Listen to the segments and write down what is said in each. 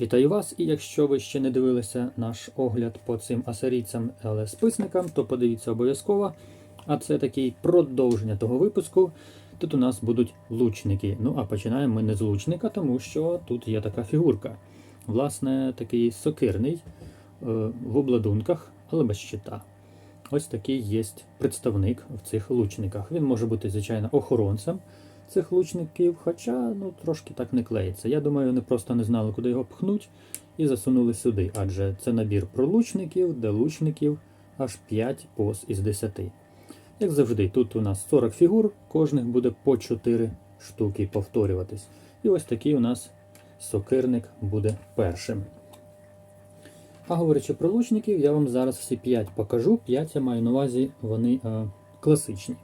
Вітаю вас! І якщо ви ще не дивилися наш огляд по цим асарійцям, списникам, то подивіться обов'язково. А це такий продовження того випуску. Тут у нас будуть лучники. Ну а починаємо ми не з лучника, тому що тут є така фігурка. Власне, такий сокирний е, в обладунках, але без щита. Ось такий є представник в цих лучниках. Він може бути, звичайно, охоронцем цих лучників, хоча ну, трошки так не клеїться. Я думаю, вони просто не знали, куди його пхнуть, і засунули сюди, адже це набір про лучників, де лучників аж 5 поз із 10. Як завжди, тут у нас 40 фігур, кожних буде по 4 штуки повторюватись. І ось такий у нас сокирник буде першим. А говорячи про лучників, я вам зараз всі 5 покажу. 5 я маю на увазі, вони е, класичні.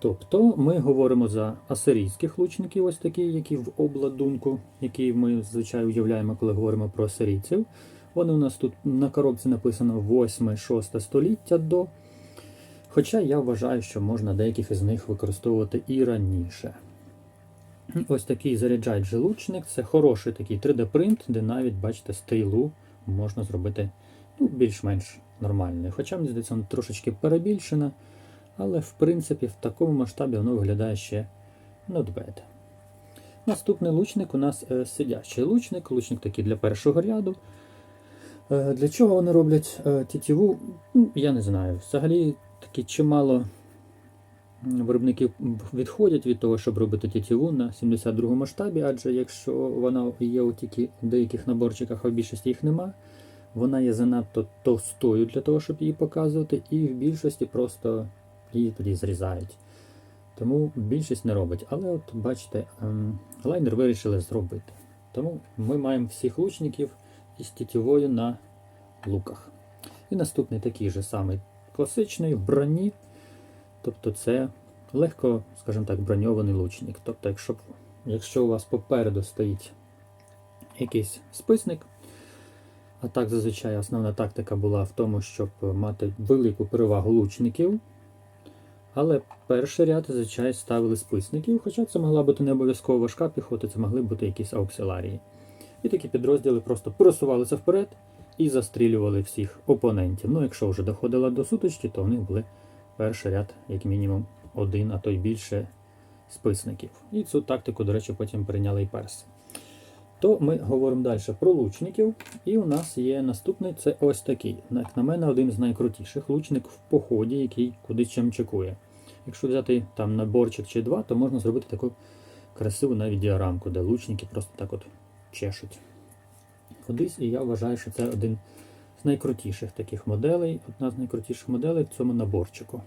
Тобто ми говоримо за асирійських лучників, ось такі, які в обладунку, які ми звичайно уявляємо, коли говоримо про асирійців. Вони у нас тут на коробці написано 8-6 століття до. Хоча я вважаю, що можна деяких із них використовувати і раніше. Ось такий заряджач лучник це хороший такий 3D-принт, де навіть, бачите, стрілу можна зробити ну, більш-менш нормальною. Хоча, мені здається, вона трошечки перебільшена. Але, в принципі, в такому масштабі воно виглядає ще bad. Наступний лучник у нас е, сидячий лучник, лучник такий для першого ряду. Е, для чого вони роблять е, тітіву? Ну, я не знаю. Взагалі таки чимало виробників відходять від того, щоб робити тітіву на 72 масштабі, адже якщо вона є у тільки деяких наборчиках, а в більшості їх нема, вона є занадто товстою для того, щоб її показувати, і в більшості просто її тоді зрізають. Тому більшість не робить. Але от бачите, ем, лайнер вирішили зробити. Тому ми маємо всіх лучників із тітівою на луках. І наступний такий же самий класичний в броні. Тобто це легко, скажімо так, броньований лучник. Тобто, якщо, якщо у вас попереду стоїть якийсь списник, а так зазвичай основна тактика була в тому, щоб мати велику перевагу лучників. Але перший ряд зазвичай ставили списників, хоча це могла бути не обов'язково важка піхота, це могли бути якісь ауксиларії. І такі підрозділи просто просувалися вперед і застрілювали всіх опонентів. Ну, якщо вже доходило до сутички, то у них були перший ряд, як мінімум, один, а то й більше списників. І цю тактику, до речі, потім прийняли і перси. То ми говоримо далі про лучників. І у нас є наступний це ось такий. Як на мене, один з найкрутіших лучник в поході, який кудись чимчикує. Якщо взяти там наборчик чи два, то можна зробити таку красиву навіть діарамку, де лучники просто так от чешуть. Кудись, і я вважаю, що це один з найкрутіших таких моделей, одна з найкрутіших моделей в цьому наборчику.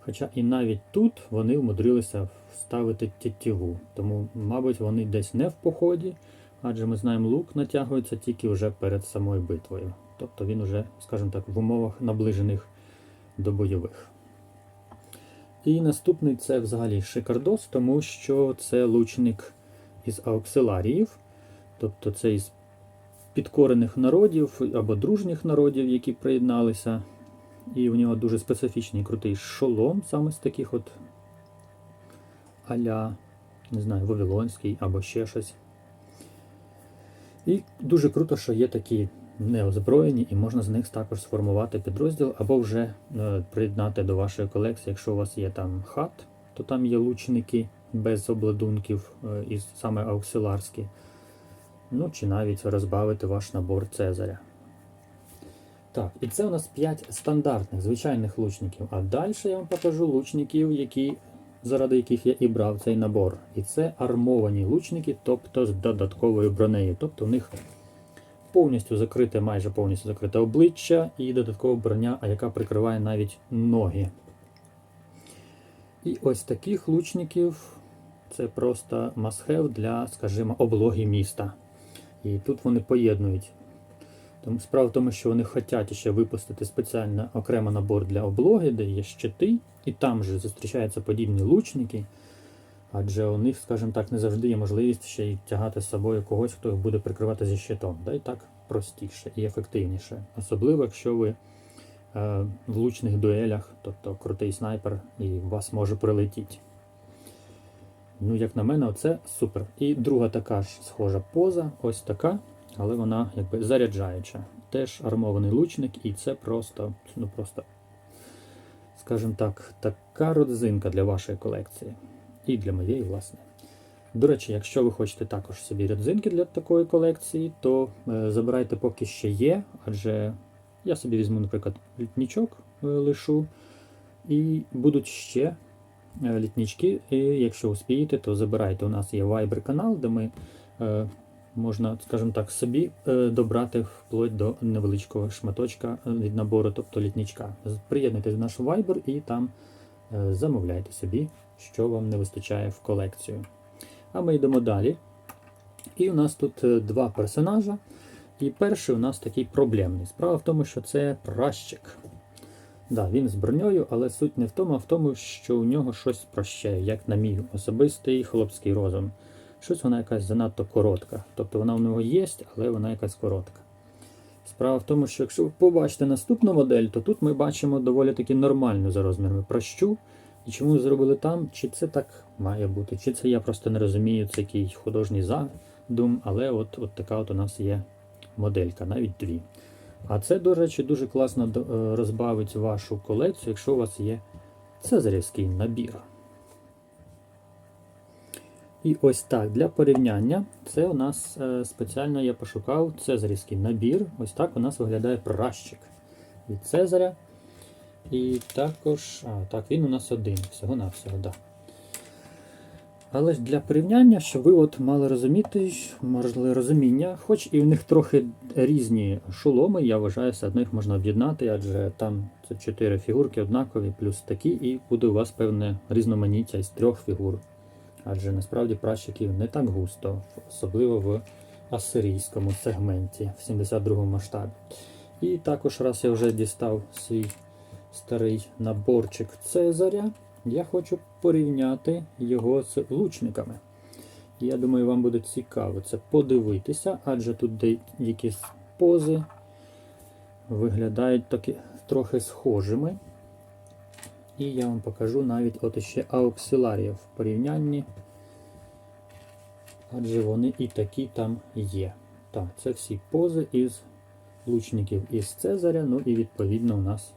Хоча і навіть тут вони вмудрилися вставити тетиву. Тому, мабуть, вони десь не в поході, адже ми знаємо, лук натягується тільки вже перед самою битвою. Тобто він вже, скажімо так, в умовах наближених до бойових. І наступний це взагалі шикардос, тому що це лучник із ауксиларіїв, тобто це із підкорених народів або дружніх народів, які приєдналися. І у нього дуже специфічний крутий шолом, саме з таких от аля, не знаю, Вавилонський або ще щось. І дуже круто, що є такі неозброєні, і можна з них також сформувати підрозділ, або вже е, приєднати до вашої колекції, якщо у вас є там хат, то там є лучники без обладунків, е, і саме ауксиларські. Ну, чи навіть розбавити ваш набор Цезаря. Так, і це у нас 5 стандартних звичайних лучників. А далі я вам покажу лучників, які, заради яких я і брав цей набор. І це армовані лучники, тобто з додатковою бронею. Тобто у них повністю закрите, майже повністю закрите обличчя і додаткова броня, яка прикриває навіть ноги. І ось таких лучників це просто must-have для, скажімо, облоги міста. І тут вони поєднують. Тому справа в тому, що вони хочуть ще випустити спеціально окремо набор для облоги, де є щити, і там же зустрічаються подібні лучники. Адже у них, скажімо так, не завжди є можливість ще й тягати з собою когось, хто їх буде прикривати зі щитом. Да і так простіше і ефективніше. Особливо, якщо ви е, в лучних дуелях, тобто крутий снайпер, і вас може прилетіти. Ну, як на мене, це супер. І друга така ж схожа поза, ось така. але вона якби заряджаюча. Теж армований лучник, і це просто, ну просто, скажімо так, така родзинка для вашої колекції. І для моєї, власне. До речі, якщо ви хочете також собі родзинки для такої колекції, то е, забирайте поки ще є, адже я собі візьму, наприклад, літнічок е, лишу, і будуть ще е, літнічки. І якщо успієте, то забирайте. У нас є Viber канал, де ми можна, скажімо так, собі добрати вплоть до невеличкого шматочка від набору, тобто літнічка. Приєднуйтесь в наш Viber і там замовляйте собі, що вам не вистачає в колекцію. А ми йдемо далі. І у нас тут е, два персонажа. І перший у нас такий проблемний. Справа в тому, що це пращик. Да, він з броньою, але суть не в тому, а в тому, що у нього щось прощає, як на мій особистий хлопський розум. Щось вона якась занадто коротка. Тобто вона у нього є, але вона якась коротка. Справа в тому, що якщо ви побачите наступну модель, то тут ми бачимо доволі таки нормальну за розмірами пращу. І чому зробили там? Чи це так має бути? Чи це я просто не розумію, це який художній задум, але от, от така от у нас є моделька, навіть дві. А це, до речі, дуже класно е, розбавить вашу колекцію, якщо у вас є цезарівський набір. І ось так, для порівняння, це у нас е, спеціально я пошукав цезарівський набір. Ось так у нас виглядає пращик від Цезаря. І також, а, так, він у нас один, всього-навсього, да. Але для порівняння, щоб ви от мали розуміти, можливо, розуміння, хоч і в них трохи різні шоломи, я вважаю, все одно їх можна об'єднати, адже там це чотири фігурки однакові, плюс такі, і буде у вас певне різноманіття із трьох фігур. Адже насправді пращиків не так густо, особливо в асирійському сегменті в 72 масштабі. І також, раз я вже дістав свій старий наборчик Цезаря, я хочу порівняти його з лучниками. Я думаю, вам буде цікаво це подивитися, адже тут деякі пози виглядають таки трохи схожими. І я вам покажу навіть от ще ауксиларів в порівнянні. Адже вони і такі там є. Так, це всі пози із лучників із Цезаря, ну і відповідно у нас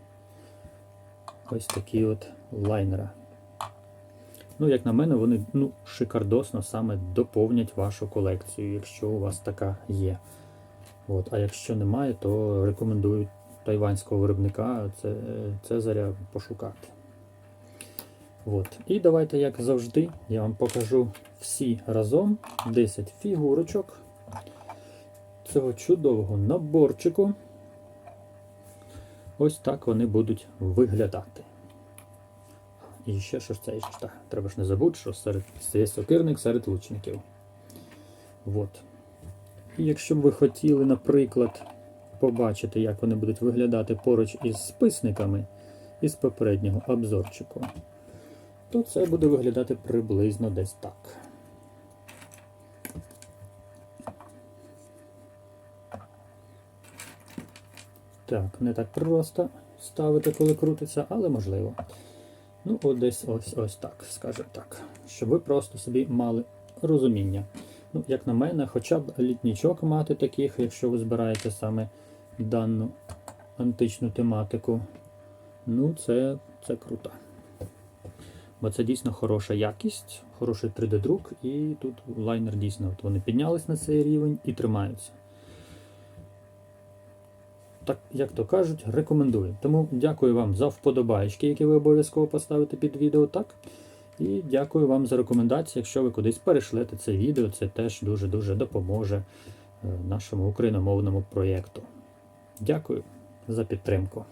ось такі от лайнера. Ну, як на мене, вони ну, шикардосно саме доповнять вашу колекцію, якщо у вас така є. От, а якщо немає, то рекомендую тайванського виробника це, Цезаря пошукати. От. І давайте, як завжди, я вам покажу всі разом 10 фігурочок цього чудового наборчику. Ось так вони будуть виглядати. І ще що ж це ж так, треба ж не забути, що серед є сокирник серед лучників. От. І якщо б ви хотіли, наприклад, побачити, як вони будуть виглядати поруч із списниками із попереднього обзорчику, то це буде виглядати приблизно десь так. Так, не так просто ставити, коли крутиться, але можливо. Ну, от десь ось ось так, скажімо так. Щоб ви просто собі мали розуміння. Ну, як на мене, хоча б літнічок мати таких, якщо ви збираєте саме дану античну тематику. Ну, це, це круто. Бо це дійсно хороша якість, хороший 3D-друк, і тут лайнер дійсно от вони піднялись на цей рівень і тримаються. Так, як то кажуть, рекомендую. Тому дякую вам за вподобайки, які ви обов'язково поставите під відео, так? І дякую вам за рекомендації. Якщо ви кудись перейшлете це відео, це теж дуже-дуже допоможе е, нашому україномовному проєкту. Дякую за підтримку.